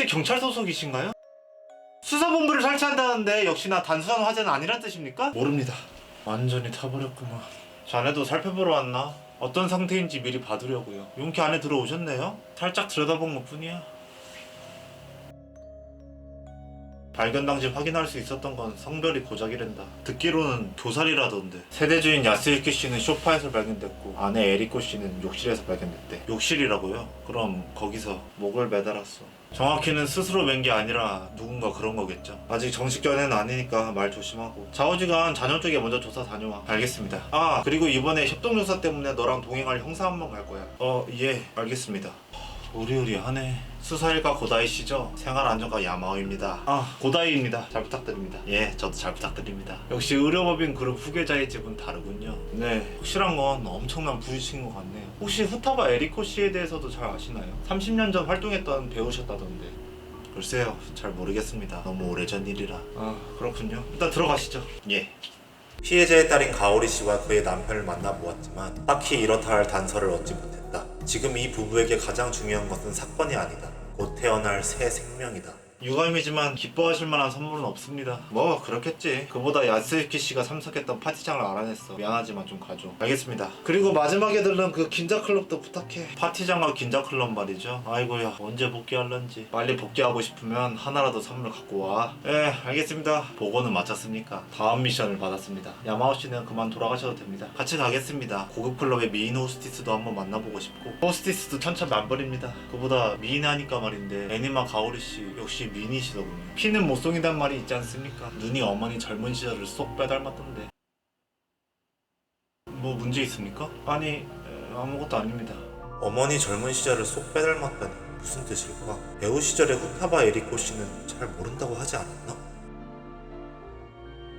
혹시 경찰 소속이신가요? 수사본부를 설치한다는데 역시나 단순한 화제는 아니란 뜻입니까? 모릅니다. 완전히 타버렸구만. 자네도 살펴보러 왔나? 어떤 상태인지 미리 봐두려고요. 용케 안에 들어오셨네요? 살짝 들여다본 것 뿐이야. 발견 당시 확인할 수 있었던 건 성별이 고작이란다. 듣기로는 교살이라던데. 세대주인 야스유키 씨는 쇼파에서 발견됐고 아내 에리코 씨는 욕실에서 발견됐대. 욕실이라고요? 그럼 거기서 목을 매달았어. 정확히는 스스로 맨 게 아니라 누군가 그런 거겠죠. 아직 정식 견해는 아니니까 말 조심하고. 좌우지간 자녀 쪽에 먼저 조사 다녀와. 알겠습니다. 아 그리고 이번에 협동조사 때문에 너랑 동행할 형사 한 번 갈 거야. 어 예 알겠습니다. 우리우리하네. 수사일가 고다이 씨죠? 생활안전과 야마오입니다. 아 고다이입니다. 잘 부탁드립니다. 예, 저도 잘 부탁드립니다. 역시 의료법인 그룹 후계자의 집은 다르군요. 네, 확실한 건 엄청난 부유층인 것 같네요. 혹시 후타바 에리코 씨에 대해서도 잘 아시나요? 30년 전 활동했던 배우셨다던데. 글쎄요, 잘 모르겠습니다. 너무 오래전 일이라. 아, 그렇군요. 일단 들어가시죠. 예. 피해자의 딸인 가오리 씨와 그의 남편을 만나보았지만 딱히 이렇다 할 단서를 얻지 못했다. 지금 이 부부에게 가장 중요한 것은 사건이 아니다. 곧 태어날 새 생명이다. 유감이지만 기뻐하실 만한 선물은 없습니다. 뭐 그렇겠지. 그보다 야스유키 씨가 참석했던 파티장을 알아냈어. 미안하지만 좀 가져. 알겠습니다. 그리고 마지막에 들른 그 긴자 클럽도 부탁해. 파티장과 긴자 클럽 말이죠. 아이고야 언제 복귀할런지. 빨리 복귀하고 싶으면 하나라도 선물 갖고 와. 예 알겠습니다. 보고는 마쳤으니까 다음 미션을 받았습니다. 야마오 씨는 그만 돌아가셔도 됩니다. 같이 가겠습니다. 고급 클럽의 미인 호스티스도 한번 만나보고 싶고 호스티스도 천차만별입니다. 그보다 미인 하니까 말인데 애니마 가오리 씨 역시 미인이시더군요. 피는 못송이단 말이 있지 않습니까? 눈이 어머니 젊은 시절을 쏙 빼닮았던데. 뭐 문제 있습니까? 아니 에, 아무것도 아닙니다. 어머니 젊은 시절을 쏙 빼닮았다니 무슨 뜻일까? 배우 시절의 후타바 에리코 씨는 잘 모른다고 하지 않았나?